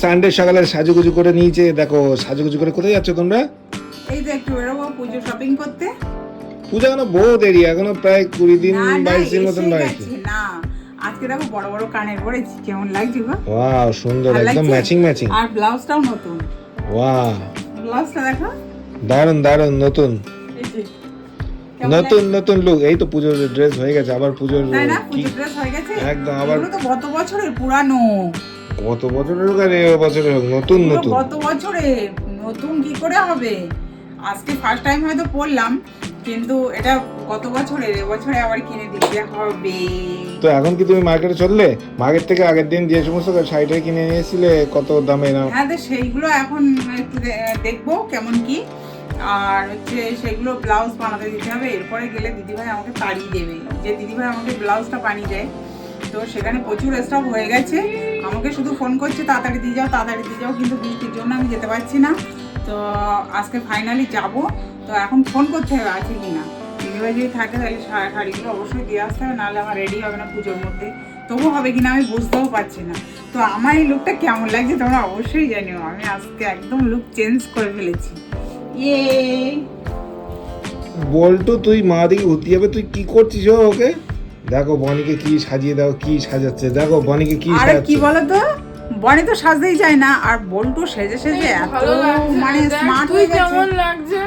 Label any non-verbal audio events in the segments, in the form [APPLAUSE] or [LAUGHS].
Sunday সকালে সাজুগুজু করে নিয়েছে। দেখো সাজুগুজু করে কোথায় যাচ্ছ তোমরা? এই তো একটু বেরোবো পুজো শপিং করতে। পূজা এখনও বহু দেরি এখনও প্রায় কুড়ি দিন বাইশ দিন মতন বাকি। না। আজকে দেখো বড় বড় কানের পরেছি কেমন লাগছে গো। ওয়াও সুন্দর একদম ম্যাচিং ম্যাচিং আর ব্লাউজটাও নতুন। ওয়াও ব্লাউজটা দেখো। দারুণ দারুণ নতুন। যে নতুন নতুন লুক এই তো পুজোর ড্রেস হয়ে গেছে আবার পুজোর ড্রেস হয়ে গেছে? একদম আবার তো গত বছরের পুরানো। কত বছরের হোক আর এ বছরের হোক নতুন নতুন। গত বছরে নতুন কি করে হবে? আজকে ফার্স্ট টাইম হয়তো পরলাম কিন্তু এটা গত বছরের এবছরে আবার কিনে দিতে হবে। তো এখন কি তুমি মার্কেটে চললে? মার্কেট থেকে আগের দিন যে সমস্ত শাড়িটা কিনে নিয়েছিলে কত দামে না? হ্যাঁ তো সেইগুলো এখন একটু দেখব কেমন কি। আর হচ্ছে সেগুলো ব্লাউজ বানাতে দিতে হবে এরপরে গেলে দিদিভাই আমাকে তাড়িয়ে দেবে। যে দিদিভাই আমাকে ব্লাউজটা বানিয়ে দেয় তো সেখানে প্রচুর স্টক হয়ে গেছে। আমাকে শুধু ফোন করছে, তাড়াতাড়ি দিয়ে যাও, তাড়াতাড়ি দিয়ে যাও, কিন্তু বৃষ্টির জন্য আমি যেতে পারছি না। তো আজকে ফাইনালি যাব। তো এখন ফোন করতে হবে, আছে কি না? ডেলিভারি যদি থাকে তাহলে শাড়িগুলো অবশ্যই দিয়ে আসতে হবে, নাহলে আমার রেডি হবে না পুজোর মধ্যে। তবু হবে কিনা আমি বুঝতেও পারছি না। তো আমার এই লুকটা কেমন লাগছে তোমরা অবশ্যই জানিও। আমি আজকে একদম লুক চেঞ্জ করে ফেলেছি। ইয়ে বলতো তুই মা দিকে ঘুরতে যাবে, তুই কি করছিস ওকে? দেখো বনিকে কি সাজিয়ে দাও কি সাজাচ্ছে দেখো বনিকে কি আরে কি বলো তো বনে তো সাজতেই যায় না আর বল্টু সেজে সেজে এত মানে স্মার্ট হয়ে গেছে। কেমন লাগছে।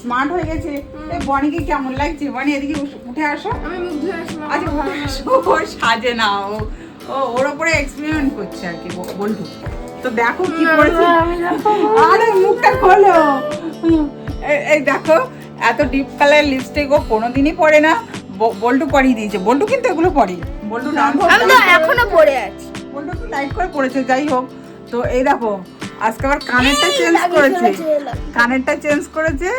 স্মার্ট হয়ে গেছে। এই বনিকে কেমন লাগছে? বনি এদিকে উঠে আসো। আমি মুগ্ধ আসলাম। আচ্ছা উঠে আসো ও সাজে না ও ও ওর ওপরে এক্সপেরিমেন্ট করছে আর কি বল্টু। তো দেখো কি করেছে। আরে মুখটা খোলো। এই- দেখো এত ডিপ কালার লিপস্টিক ও কোনোদিনই পরে না। বল্টু পরিয়ে দিয়েছে। বল্টু কিন্তু এগুলো পরে বল্টু ডান্স আমি তো এখনও পড়ে আছি। বল্টু তো লাইট করে পড়েছে যাই হোক। তো এই দেখো আজকে আবার কানেরটা চেঞ্জ করেছে। কানেরটা চেঞ্জ করেছে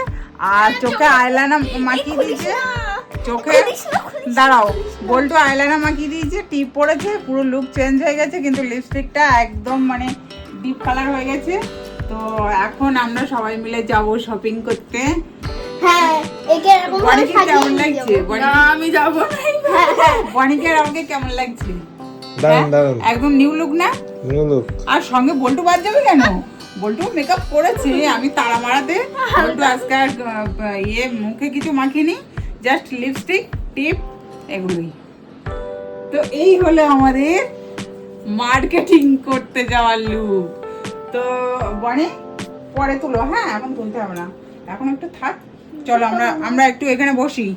আর চোখে আইলাইনার মাখিয়ে দিয়েছে। চোখে দাঁড়াও বল্টু আইলাইনার মাখিয়ে দিয়েছে টিপ পড়েছে পুরো লুক চেঞ্জ হয়ে গেছে কিন্তু লিপস্টিকটা একদম মানে ডিপ কালার হয়ে গেছে। তো এখন আমরা সবাই মিলে যাব শপিং করতে। হ্যাঁ হ্যাঁ, হ্যাঁ। বনিকে আর আমাকে কেমন লাগছে? দারুণ? দারুণ একদম নিউ লুক না? নিউ লুক আর সঙ্গে বল্টু বাদ যাবে কেন? বল্টু মেকআপ করেছে [LAUGHS] আমি তাড়া মারাতে। বল্টু আজকে আর ইয়ে মুখে কিছু মাখিনি জাস্ট লিপস্টিক টিপ এগুলোই। তো এই হলো আমাদের মার্কেটিং করতে যাওয়ার লুক তো বনে পরে তুলো হ্যাঁ এখন তুলতে হবে না। এখন একটু থাক। চলো আমরা আমরা একটু এখানে বসি।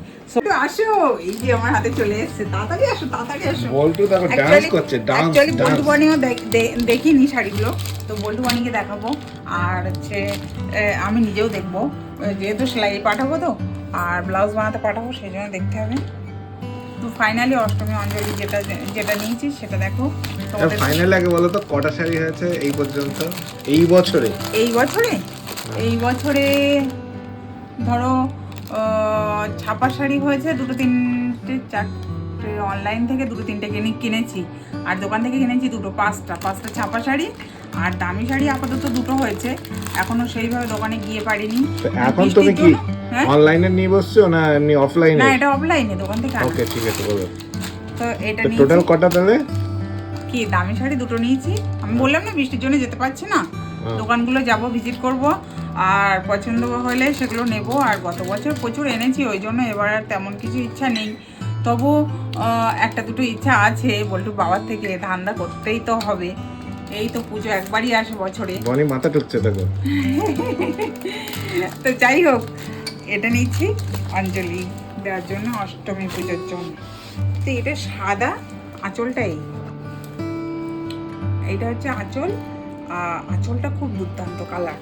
আসো এই যে আমার হাতে চলে এসেছে। তাড়াতাড়ি আসো তাড়াতাড়ি আসো। বল্টু দেখো ডান্স করছে ডান্স ডান্স বল্টু বানিও দেখিনি শাড়িগুলো। তো বল্টু বানিকে দেখাবো। আর হচ্ছে আমি নিজেও দেখব। যেহেতু সেলাই পাঠাবো তো আর ব্লাউজ বানাতে পাঠাবো সেই জন্য দেখতে হবে। তো ফাইনালি অষ্টমী অঞ্জলি যেটা যেটা নিয়েছি সেটা দেখো। তোমাদের ফাইনাল আগে বলো তো কটা শাড়ি হয়েছে এই পর্যন্ত? এই বছরে? এই বছরে? এই বছরে ধরো ছাপা শাড়ি হয়েছে দুটো তিনটে চারটে অনলাইন থেকে দুটো তিনটে কিনে কিনেছি। আর দোকান থেকে কিনেছি দুটো পাঁচটা। পাঁচটা ছাপা শাড়ি আর দামি শাড়ি আপাতত দুটো হয়েছে। এখনও সেইভাবে দোকানে গিয়ে পারিনি। এখন তুমি কি হ্যাঁ? অনলাইনে নিয়ে বসছো না এমনি অফলাইনে না এটা অফলাইনে দোকান থেকে। ওকে ঠিক আছে বলো। তো এটা তো নিয়েছি। টোটাল কটা তাহলে কি দামি শাড়ি দুটো নিয়েছি? আমি বললাম না বৃষ্টির জন্য যেতে পারছি না। হ্যাঁ। দোকানগুলো যাব ভিজিট করব। আর পছন্দ হলে সেগুলো নেব। আর গত বছর প্রচুর এনেছি ওই জন্য এবার আর তেমন কিছু ইচ্ছা নেই। তবু একটা দুটো ইচ্ছা আছে বল্টু বাবার থেকে ধান্দা করতেই তো হবে। এই তো পুজো একবারই আসে বছরে। বনি মাথা ঠুকছে দেখো। [LAUGHS] তো যাই হোক এটা নিচ্ছি অঞ্জলি দেওয়ার জন্য অষ্টমী পুজোর জন্য। তো এটা সাদা আঁচলটাই এইটা হচ্ছে আঁচল। আঁচলটা খুব দুর্দান্ত কালার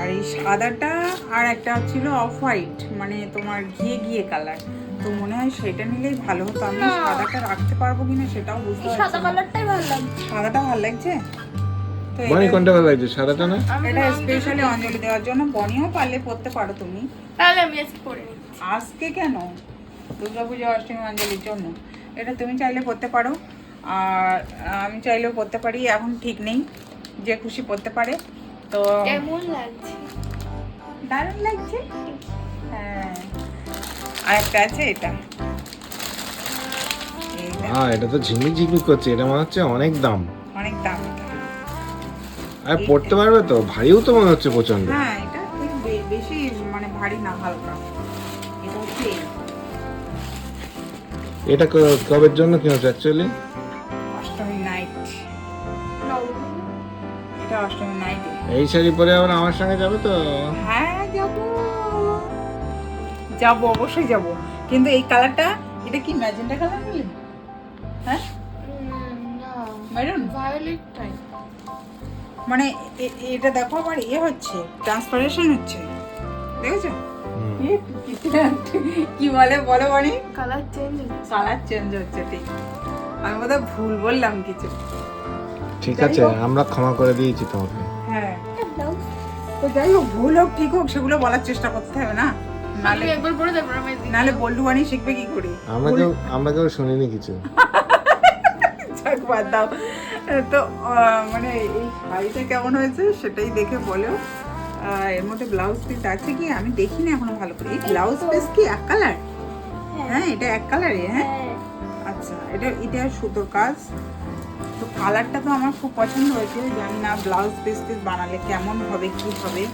আর এই সাদাটা আর একটা ছিল অফ হোয়াইট মানে তোমার ঘিয়ে ঘিয়ে কালার তো মনে হয় সেটা নিলেই ভালো হতো। আমি সাদাটা রাখতে পারব কিনা সেটাও বুঝতে পারছি সাদা কালারটাই ভালো লাগছে। সাদাটা ভালো লাগছে? বনি কোনটা ভালো লাগছে সাদাটা না? এটা স্পেশালি অঞ্জলি দেওয়ার জন্য বনিও পারলে পড়তে পারো তুমি। তাহলে আমি আজকে পড়ে নিচ্ছি। আজকে কেন? দুর্গাপুজো অষ্টমী অঞ্জলির জন্য। এটা তুমি চাইলে পড়তে পারো। আর আমি চাইলেও পড়তে পারি এখন ঠিক নেই। যে খুশি পড়তে পারে। তো কেমন লাগছে? দারুণ লাগছে? হ্যাঁ। আর একটা আছে এটা। হ্যাঁ এটা তো ঝিকমিক ঝিকমিক করছে এটা মনে হচ্ছে অনেক দাম। অনেক দাম। আর পড়তে পারবে তো ভারীও তো মনে হচ্ছে প্রচণ্ড হ্যাঁ এটা বেশি মানে ভারী না হালকা। এটা হচ্ছে এটা কবের জন্য কিনেছো অ্যাকচুয়ালি অষ্টমী নাইট এটা অষ্টমী নাইট এই শাড়ি পরে আবার আমার সঙ্গে যাবে তো? হ্যাঁ যাব। যাব অবশ্যই যাব। কিন্তু এই কালারটা এটা কি ম্যাজেন্টা কালার বলি? হ্যাঁ? মেরুন ভায়োলেট টাইপ মানে এ- এটা দেখো আবার ইয়ে হচ্ছে ট্রান্সপারেশন হচ্ছে। দেখেছ? কি বলে বলো বনি কালার চেঞ্জ কালার চেঞ্জ হচ্ছে ঠিক। আমি বোধহয় ভুল বললাম কিছু। ঠিক আছে আমরা ক্ষমা করে দিয়েছি তোমাকে। হ্যাঁ। তো যাই হোক ভুল হোক ঠিক হোক সেগুলো বলার চেষ্টা করতে হবে না। নালে একবার পরে তারপর আমি নালে বল্লু বানি শিখবে কি করে? আমরা কেউ আমরা কেউ শুনিনি কিছু। [LAUGHS] যাক বাদ দাও। তো মানে এই শাড়িটা কেমন হয়েছে সেটাই দেখে বলো। আহ, এর মধ্যে ব্লাউজ পিস আছে কি? আমি দেখিনি এখনও ভালো করে। এই ব্লাউজ পিস কি এক কালার হ্যাঁ। এটা এক কালারে হ্যাঁ? আচ্ছা এটা এটা সুতোর কাজ। তো কালারটা তো আমার খুব পছন্দ হয়েছে জানি না ব্লাউজ পিস পিস বানালে কেমন হবে কি হবে।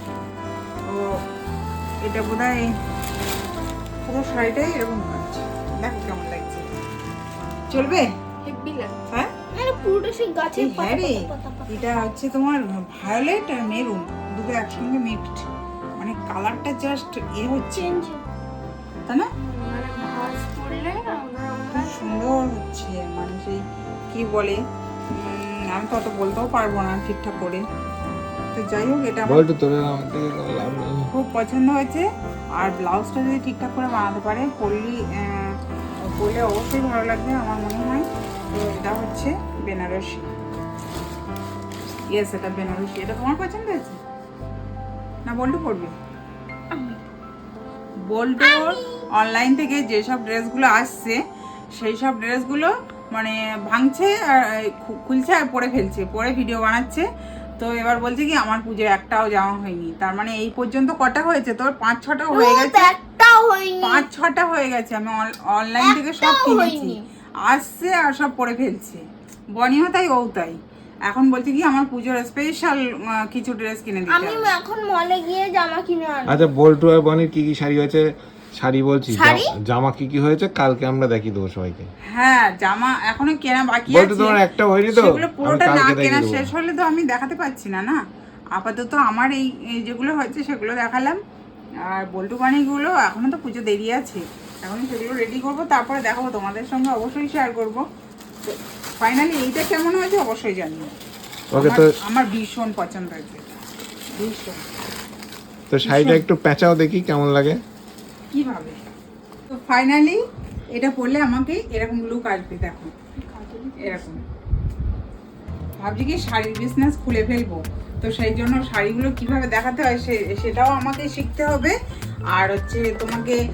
তো এটা বোধ হয় পুরো শাড়িটাই এরকম কাজ দেখো কেমন লাগছে। চলবে? হ্যাঁ? পুরোটা সেই গাছের হ্যাঁ রে এটা হচ্ছে তোমার ভায়োলেট আর মেরুন দুটো একসঙ্গে মিক্সড মানে কালারটা জাস্ট এ হচ্ছে। তাই না? মানে খুব সুন্দর হচ্ছে মানে সেই কি বলে? আমি তো অত বলতেও পারব না ঠিকঠাক করে। তো যাই হোক এটা আমার খুব পছন্দ হয়েছে। আর ব্লাউজটা যদি ঠিকঠাক করে বানাতে পারে পরলি পরলে অবশ্যই ভালো লাগবে আমার মনে হয়। তো এটা হচ্ছে বেনারসি। ইয়েস এটা বেনারসি। এটা তোমার পছন্দ হয়েছে? না বল্টু পড়বে বল্টু অনলাইন থেকে যেসব ড্রেসগুলো আসছে সেই সব ড্রেসগুলো মানে ভাঙছে আর খুলছে আর পরে ফেলছে পরে ভিডিও বানাচ্ছে। তো এবার বলছে কি আমার পুজো একটাও জামা হয়নি। তার মানে এই পর্যন্ত কটা হয়েছে? তোর পাঁচ ছটা হয়ে গেছে? একটাও হয়নি। পাঁচ ছটা হয়ে গেছে। আমি অনলাইন থেকে সব কিনেছি। আসছে আর সব পরে ফেলছে। বনিও তাই ও তাই। এখন বলছে কি আমার পুজোর স্পেশাল কিছু ড্রেস কিনে দিতে আমি এখন মলে গিয়ে জামা কিনে আনব। আচ্ছা বল্টু আর বনির কি কি শাড়ি হয়েছে? শাড়ি বলছি শাড়ি? জামা কি কি হয়েছে? কালকে আমরা দেখিয়ে দেবো সবাইকে। হ্যাঁ জামা এখনও কেনা বাকি আছে। তোমার একটা হয়নি তো? সেগুলো আমি পুরোটা না কালকে কেনা শেষ হলে তো আমি দেখাতে পাচ্ছি না না? আপাতত আমার এই এই যেগুলো হয়েছে সেগুলো দেখালাম। আর বল্টু বানিগুলো এখনও তো পুজো দেরি আছে। এখন সেগুলো রেডি করব তারপরে দেখাবো তোমাদের সঙ্গে অবশ্যই শেয়ার করব। ফাইনালি এইটা কেমন হয়েছে অবশ্যই জানিও। ওকে তো আমার- আমার ভীষণ পছন্দ হয়েছে। ভীষণ। তো শাড়িটা একটু প্যাঁচাও দেখি কেমন লাগে? কীভাবে? তো ফাইনালি এটা পরলে আমাকে এরকম লুক আসবে, দেখো। এরকম। ভাবছি কি শাড়ির বিজনেস খুলে ফেলব। তো সেই জন্য শাড়িগুলো কীভাবে দেখাতে হয় সে সেটাও আমাকে শিখতে হবে। আর হচ্ছে তোমাকে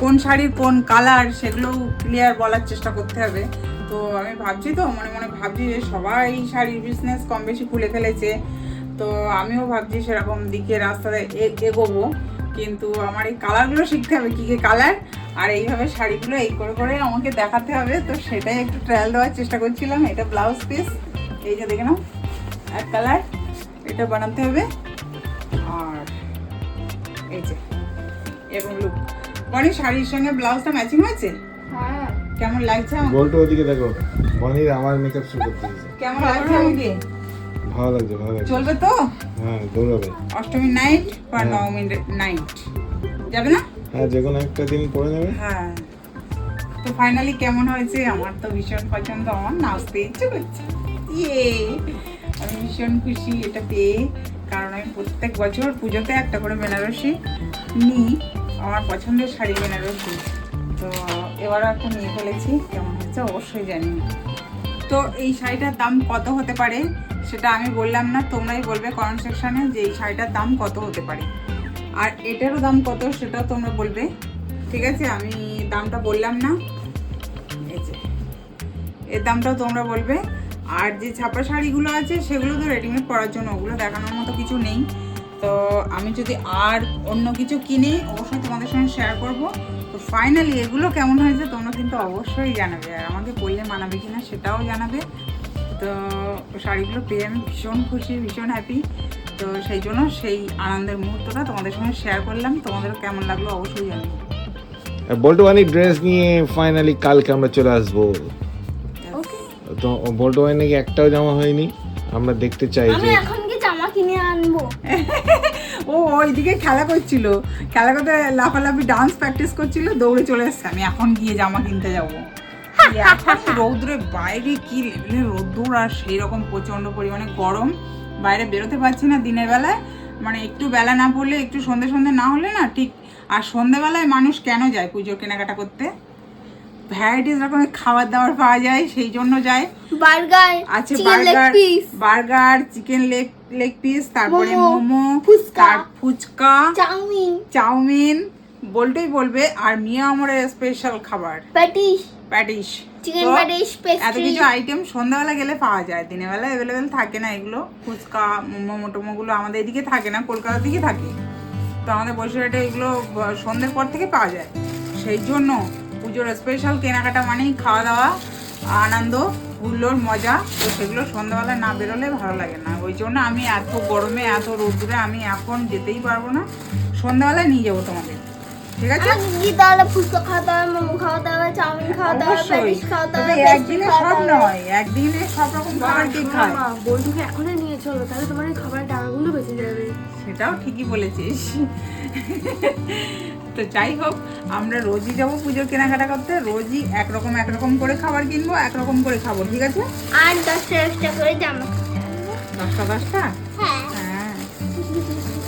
কোন শাড়ির কোন কালার সেগুলোও ক্লিয়ার বলার চেষ্টা করতে হবে। তো আমি ভাবছি তো, মনে মনে ভাবছি যে সবাই শাড়ির বিজনেস কম বেশি খুলে ফেলেছে। তো আমিও ভাবছি সেরকম দিকে রাস্তায় এ- এগোবো। কিন্তু আমার এই কালারগুলো শিখতে হবে কী কী কালার আর এইভাবে শাড়িগুলো এই করে করে আমাকে দেখাতে হবে। তো সেটাই একটু ট্রায়াল দেওয়ার চেষ্টা করছিলাম। এটা ব্লাউজ পিস এই যে দেখে নাও এক কালার এটা বানাতে হবে। আর এই যে এরকম লুক মানে শাড়ির সঙ্গে ব্লাউজটা ম্যাচিং হয়েছে? হ্যাঁ। কেমন লাগছে? বল্টু ওদিকে দেখো বনির আমার মেকআপ শুরু করতে কেমন লাগছে আমাকে? ভালো লাগছে ভালো লাগছে। চলবে তো? হ্যাঁ দৌড়াবে। অষ্টমী নাইট বা হ্যাঁ। নবমী নাইট যাবে না? হ্যাঁ যে কোনো একটা দিন পরে নেবে হ্যাঁ। তো ফাইনালি কেমন হয়েছে? আমার তো ভীষণ পছন্দ। আমার নাচতে ইচ্ছে করছে। ইয়ে আমি ভীষণ খুশি এটা পেয়ে। কারণ আমি প্রত্যেক বছর পুজোতে একটা করে বেনারসি নিই। আমার পছন্দের শাড়ি বেনারসি। তো এবার এখন নিয়ে ফেলেছি। কেমন হচ্ছে অবশ্যই জানি তো এই শাড়িটার দাম কত হতে পারে সেটা আমি বললাম না, তোমরাই বলবে কমেন্ট সেকশানে যে এই শাড়িটার দাম কত হতে পারে। আর এটারও দাম কত সেটাও তোমরা বলবে। ঠিক আছে, আমি দামটা বললাম না। এই যে, এর দামটাও তোমরা বলবে। আর যে ছাপা শাড়িগুলো আছে সেগুলো তো রেডিমেড পরার জন্য, ওগুলো দেখানোর মতো কিছু নেই। তো আমি যদি আর অন্য কিছু কিনে, অবশ্যই তোমাদের সঙ্গে শেয়ার করব। ফাইনালি এগুলো কেমন হয়েছে তোমরা কিন্তু অবশ্যই জানাবে। আর আমাকে বললে মানাবে কিনা সেটাও জানাবে। তো শাড়িগুলো পেয়ে আমি ভীষণ খুশি ভীষণ হ্যাপি তো সেই জন্য সেই আনন্দের মুহূর্তটা তোমাদের সঙ্গে শেয়ার করলাম। তোমাদেরও কেমন লাগল অবশ্যই জানিও বল্টু বানি ড্রেস নিয়ে ফাইনালি কালকে আমরা চলে আসব। তো বল্টু বানি নাকি একটাও জামা হয়নি। আমরা দেখতে চাই আমি যে এখন কি জামা কিনে আনব? [LAUGHS] ও, ওইদিকে খেলা করছিল। খেলা করতে লাফালাফি ডান্স প্র্যাকটিস করছিল, দৌড়ে চলে এসছে। আমি এখন গিয়ে জামা কিনতে যাব। এখন রৌদ্রে বাইরে কি লেভেলের রোদ্দুর আর সেই রকম প্রচণ্ড পরিমাণে গরম। বাইরে বেরোতে পারছি না দিনের বেলায়। মানে একটু বেলা না পড়লে, একটু সন্ধে সন্ধে না হলে না ঠিক। আর সন্ধেবেলায় মানুষ কেন যায় পুজোর কেনাকাটা করতে? ভ্যারাইটিস রকমের খাবার দাবার পাওয়া যায় সেই জন্য যায়। বার্গার আছে burger burger chicken leg leg piece তারপরে মোমো, ফুচকা। ফুচকা চাউমিন। চাউমিন বলতেই বলবে আর মিয়া আমরের স্পেশাল খাবার। প্যাটিস প্যাটিস চিকেন প্যাটিস এত কিছু আইটেম সন্ধ্যাবেলা গেলে পাওয়া যায় দিনের বেলা অ্যাভেলেবেল থাকে না এগুলো। ফুচকা মোমো টোমোগুলো আমাদের এদিকে থাকে না কলকাতার দিকে থাকে। তো আমাদের বসিরহাটে এগুলো সন্ধ্যের পর থেকে পাওয়া যায়। সেই জন্য পুজোর স্পেশাল কেনাকাটা মানেই খাওয়া দাওয়া আনন্দ হুল্লোর মজা। তো সেগুলো সন্ধ্যাবেলা না বেরোলে ভালো লাগে না। ওই জন্য আমি এত গরমে এত রোদ্দুরে আমি এখন যেতেই পারব না। সন্ধ্যাবেলায় নিয়ে যাব তোমাদের। ঠিক আছে? তাহলে ফুচকা মোমো চাউমিন প্যাটিস একদিনে সব নয় একদিনে সব রকম খাবার কে খায়। বন্ধুকে এখনই নিয়ে চলো তাহলে তোমার এই টাকাগুলো বেঁচে যাবে। সেটাও ঠিকই বলেছিস। তো যাই হোক আমরা রোজই যাব পুজোর কেনাকাটা করতে। রোজই একরকম একরকম করে খাবার কিনবো একরকম করে খাব ঠিক আছে? আর দশটা এক্সট্রা করে জামা দশটা দশটা? হ্যাঁ। হ্যাঁ।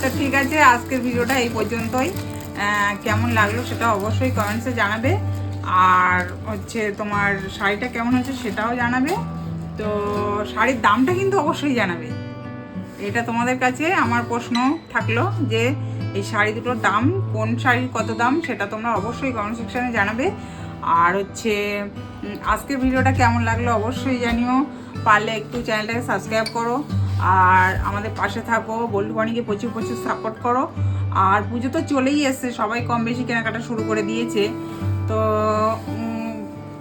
তো ঠিক আছে আজকের ভিডিওটা এই পর্যন্তই। কেমন লাগল সেটা অবশ্যই কমেন্টসে জানাবে। আর হচ্ছে তোমার শাড়িটা কেমন হচ্ছে সেটাও জানাবে। তো শাড়ির দামটা কিন্তু অবশ্যই জানাবে। এটা তোমাদের কাছে আমার প্রশ্ন থাকল যে এই শাড়ি দুটোর দাম, কোন শাড়ির কত দাম সেটা তোমরা অবশ্যই কমেন্ট সেকশনে জানাবে। আর হচ্ছে আজকের ভিডিওটা কেমন লাগল অবশ্যই জানিও। পারলে একটু চ্যানেলটাকে সাবস্ক্রাইব করো। আর আমাদের পাশে থাকো বল্লু বাণীকে প্রচুর প্রচুর সাপোর্ট করো। আর পুজো তো চলেই এসছে, সবাই কম বেশি কেনাকাটা শুরু করে দিয়েছে। তো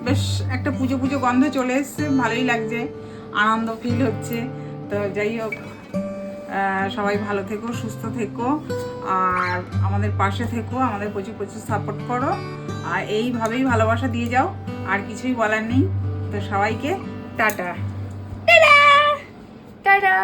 বেশ একটা পুজো পুজো গন্ধ চলে এসছে, ভালোই লাগছে, আনন্দ ফিল হচ্ছে। তো যাই হোক। সবাই ভালো থেকো, সুস্থ থেকো, আর আমাদের পাশে থেকো, আমাদের প্রচুর প্রচুর সাপোর্ট করো, আর এইভাবেই ভালোবাসা দিয়ে যাও, আর কিছুই বলার নেই। তো সবাইকে টাটা! টাটা!